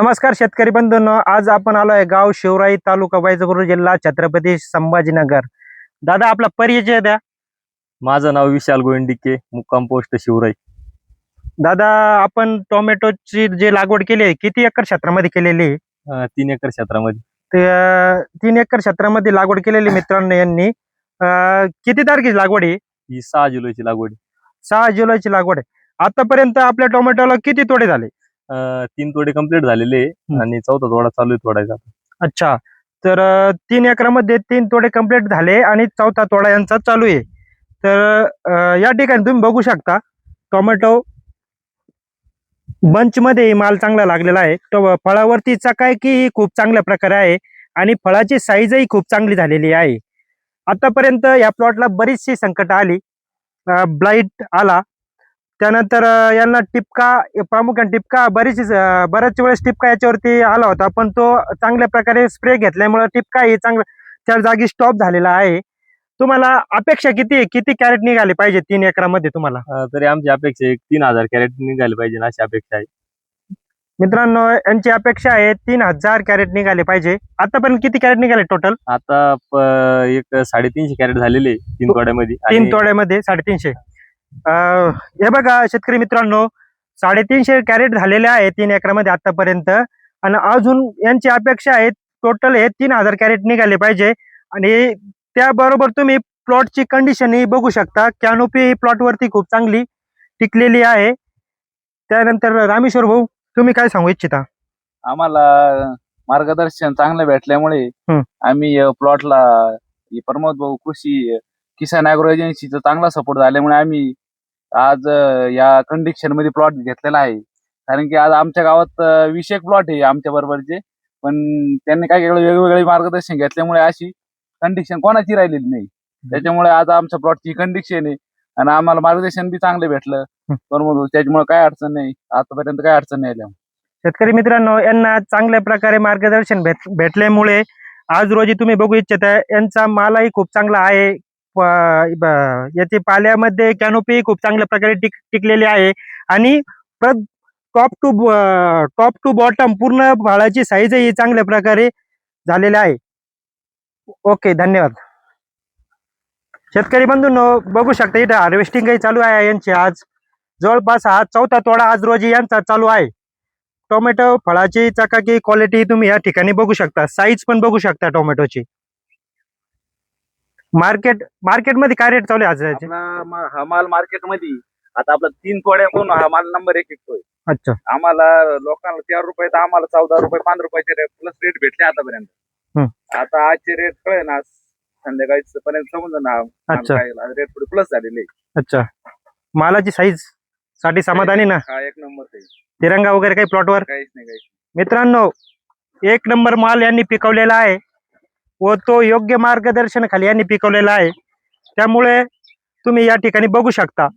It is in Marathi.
नमस्कार शेतकरी बंधूंनो आज आपण आलोय गाव शिवराई तालुका वैजापूर जिल्हा छत्रपती संभाजीनगर. दादा आपला परिचय द्या. माझं नाव विशाल गोविंदिके मुक्काम पोस्ट शिवराई. दादा आपण टोमॅटोची जे लागवड केली आहे किती एकर क्षेत्रामध्ये केलेली आहे? अं, तीन एकर क्षेत्रामध्ये. ते अं, तीन एकर क्षेत्रामध्ये लागवड केलेली मित्रांनो यांनी. अं, किती तारखेची लागवड आहे? ही सहा जुलैची लागवड आहे. सहा जुलैची लागवड आहे. आतापर्यंत आपल्या टोमॅटोला किती तोडे झाले? तीन तोडे कंप्लीट झालेले आहे. आणि चौथा तोडा चालू आहे तोडायचा अच्छा. तर तीन एकरामध्ये तीन तोडे कंप्लीट झाले आणि चौथा तोडा यांचा चालू आहे. तर या ठिकाणी तुम्ही बघू शकता टोमॅटो बंच मध्ये माल चांगला लागलेला आहे. तो फळावरती चकाकी खूप चांगल्या प्रकारे आहे आणि फळाची साईजही खूप चांगली झालेली आहे. आतापर्यंत या प्लॉटला बरीचशी संकट आली. ब्लाईट आला. त्यानंतर यांना टिपका प्रामुख्याने टिपका बरीच बऱ्याच वेळेस टिपका याच्यावरती आला होता. पण तो चांगल्या प्रकारे स्प्रे घेतल्यामुळे टिपका ही चांगला त्या जागी स्टॉप झालेला आहे. तुम्हाला अपेक्षा किती आहे? किती कॅरेट निघाले पाहिजे तीन एकरामध्ये तुम्हाला? तरी आमची अपेक्षा एक तीन हजार कॅरेट निघाले पाहिजे अशी अपेक्षा आहे. मित्रांनो यांची अपेक्षा आहे तीन हजार कॅरेट निघाले पाहिजे. आतापर्यंत किती कॅरेट निघाले टोटल आता एक साडेतीनशे कॅरेट झालेले आहे तीन तोड्यामध्ये. तीन तोड्यामध्ये साडेतीनशे. हे बघा शेतकरी मित्रांनो साडेतीनशे कॅरेट झालेले आहे तीन एकरामध्ये आतापर्यंत. आणि अजून यांची अपेक्षा आहे टोटल हे तीन हजार कॅरेट निघाले पाहिजे. आणि त्याबरोबर तुम्ही प्लॉटची कंडिशन ही बघू शकता. कॅनोपी प्लॉट वरती खूप चांगली टिकलेली आहे. त्यानंतर रामेश्वर भाऊ तुम्ही काय सांगू इच्छिता? आम्हाला मार्गदर्शन चांगलं भेटल्यामुळे. आम्ही प्लॉटला प्रमोद भाऊ कृषी किसान अॅग्रो एजन्सीचा चांगला सपोर्ट झाल्यामुळे आम्ही आज या कंडिशनमध्ये प्लॉट घेतलेला आहे. कारण की आज आमच्या गावात वीस एक प्लॉट आहे आमच्या बरोबरचे पण त्यांनी काय केलं वेगवेगळे मार्गदर्शन घेतल्यामुळे अशी कंडिशन कोणाची राहिलेली नाही. त्याच्यामुळे आज आमच्या प्लॉटची कंडिशन आहे. आणि आम्हाला मार्गदर्शन बी चांगलं भेटलं. भाऊ त्याच्यामुळे काय अडचण नाही. आतापर्यंत काय अडचण नाही आली शेतकरी मित्रांनो यांना चांगल्या प्रकारे मार्गदर्शन भेट भेटल्यामुळे आज रोजी तुम्ही बघू इच्छिता यांचा मालही खूप चांगला आहे. याचे पाल्यामध्ये कॅनोपी खूप चांगल्या प्रकारे टिक टिकलेली आहे. आणि top to top to bottom पूर्ण फळाची साईजही चांगल्या प्रकारे झालेली आहे. ओके धन्यवाद. शेतकरी बंधूंनो बघू शकता इथं हार्वेस्टिंगही चालू आहे यांची. आज जवळपास हा चौथा तोडा आज रोजी यांचा चालू आहे. टोमॅटो फळाची चकाकी क्वालिटी तुम्ही या ठिकाणी बघू शकता. साईज पण बघू शकता टोमॅटोची. मार्केट मार्केटमध्ये काय रेट चालू आहे आज याचे? आपला मा- हा माल मार्केटमध्ये. आता आपला तीन तोड्यातून हा माल नंबर एक विकतोय अच्छा. आम्हाला लोकांना चार रुपये तर आम्हाला चौदा रुपये पंधरा रुपयाचे प्लस रेट भेटले आतापर्यंत. आता आजचे रेट कळे ना संध्याकाळी पर्यंत समजून ना अच्छा. रेट थोडे प्लस झालेले अच्छा. मालाची साईजसाठी समाधानी ना? हा एक नंबर तिरंगा वगैरे काही प्लॉटवर काहीच नाही काहीच मित्रांनो एक नंबर माल यांनी पिकवलेला आहे. व तो योग्य मार्गदर्शन खाली पिकवलेला आहे. त्यामुळे तुम्ही शकता.